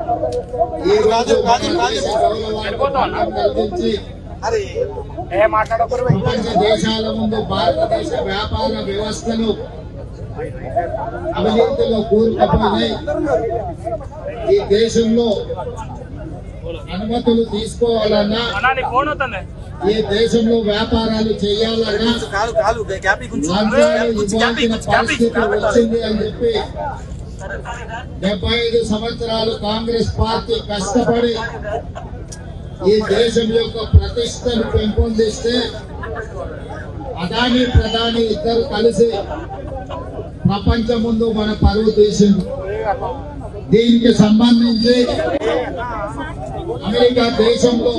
ఈ రోజు దేశాల ముందు భారతదేశ వ్యాపార వ్యవస్థలు అవినీతిలో కూరుకుపోయినాయి ఈ దేశంలో అనుమతులు తీసుకోవాలన్నా ఈ దేశంలో వ్యాపారాలు చేయాలన్నా ఇవ్వాల్సిన పరిస్థితి వచ్చింది అని చెప్పి డెబ్బై ఐదు సంవత్సరాలు కాంగ్రెస్ పార్టీ కష్టపడి ఈ దేశం యొక్క ప్రతిష్టను పెంపొందిస్తే అదాని ప్రధాని ఇద్దరు కలిసి ప్రపంచం ముందు మన పరువు తీసింది. దీనికి సంబంధించి అమెరికా దేశంలో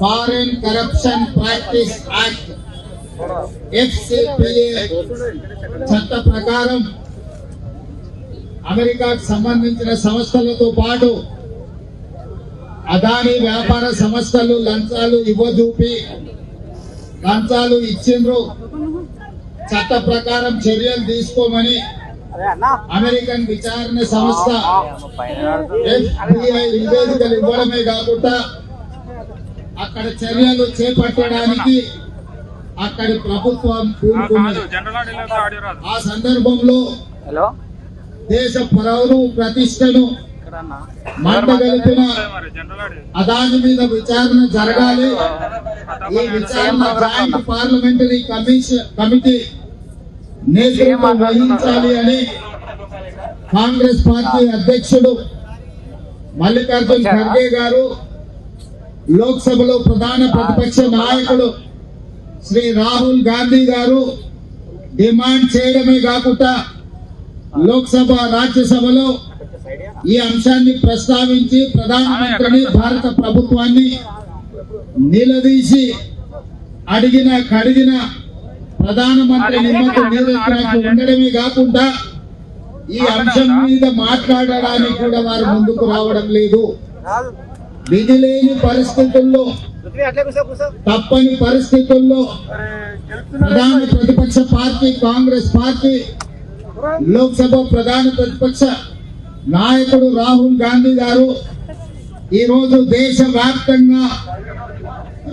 foreign corruption practice act FCPA చట్ట ప్రకారం అమెరికాకు సంబంధించిన సంస్థలతో పాటు అదాని వ్యాపార సంస్థలు లంచాలు ఇవ్వజూపి లంచాలు ఇచ్చిండ్రు. చట్ట ప్రకారం చర్యలు తీసుకోమని అమెరికన్ విచారణ సంస్థ FBI నివేదికలు ఇవ్వడమే కాకుండా అక్కడ చర్యలు చేపట్టడానికి అక్కడి ప్రభుత్వం ఆ సందర్భంలో హలో? దేశ పౌరు ప్రతిష్టను ఆడియో. అదాని మీద విచారణ జరగాలి. ఈ విచారణ జాయింట్ పార్లమెంటరీ కమిషన్ కమిటీ నేతృత్వం వహించాలి అని కాంగ్రెస్ పార్టీ అధ్యక్షుడు మల్లికార్జున్ ఖర్గే గారు లోక్సభలో ప్రధాన ప్రతిపక్ష నాయకుడు శ్రీ రాహుల్ గాంధీ గారు డిమాండ్ చేయడమే కాకుండా లోక్సభ రాజ్యసభలో ఈ అంశాన్ని ప్రస్తావించి ప్రధానమంత్రిని భారత ప్రభుత్వాన్ని నిలదీసి అడిగిన కడిగిన ప్రధానమంత్రి నిమ్మకు ఉండడమే కాకుండా ఈ అంశం మీద మాట్లాడడానికి కూడా వారు ముందుకు రావడం లేదు. విధి లేని పరిస్థితుల్లో తప్పని పరిస్థితుల్లో ప్రధాన ప్రతిపక్ష పార్టీ కాంగ్రెస్ పార్టీ లోక్సభ ప్రధాన ప్రతిపక్ష నాయకుడు రాహుల్ గాంధీ గారు ఈరోజు దేశ వ్యాప్తంగా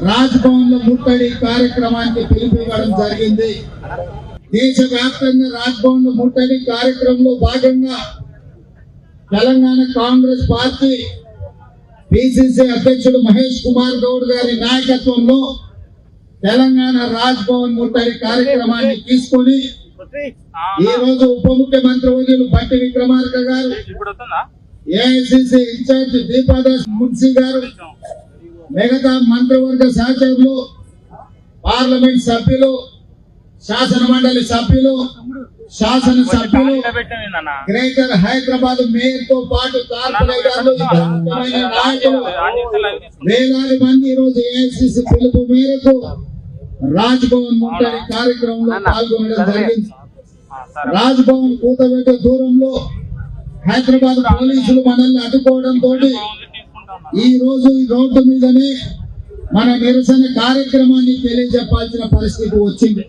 రాజ్భవన్లో ముట్టడి కార్యక్రమానికి పిలుపునివ్వడం జరిగింది. దేశ వ్యాప్తంగా రాజ్భవన్లో ముట్టడి కార్యక్రమంలో భాగంగా తెలంగాణ కాంగ్రెస్ పార్టీ పిసిసి అధ్యక్షుడు మహేష్ కుమార్ గౌడ్ గారి నాయకత్వంలో తెలంగాణ రాజ్భవన్ ముట్టడి కార్యక్రమాన్ని తీసుకొని ఈ రోజు ఉప ముఖ్యమంత్రి వర్యులు బట్టి విక్రమార్క గారు ఏఐసిసి ఇన్ఛార్జ్ దీపాదాస్ మున్సీ గారు మిగతా మంత్రివర్గ సహచరులు పార్లమెంట్ సభ్యులు శాసన మండలి సభ్యులు శాసన సభ్యులు గ్రేటర్ హైదరాబాద్ మేయర్తో పాటు నాయకులు వేలాది మంది ఈ రోజు ఏఐసిసి పిలుపు మేరకు రాజ్ భవన్ ముట్టడి కార్యక్రమంలో పాల్గొనడం జరిగింది. రాజ్ భవన్ కూతబెట్టే దూరంలో హైదరాబాద్ పోలీసులు మనల్ని అడ్డుకోవడంతో ఈ రోజు ఈ రోడ్డు మీదనే మన నిరసన కార్యక్రమాన్ని తెలియజెప్పాల్సిన పరిస్థితి వచ్చింది.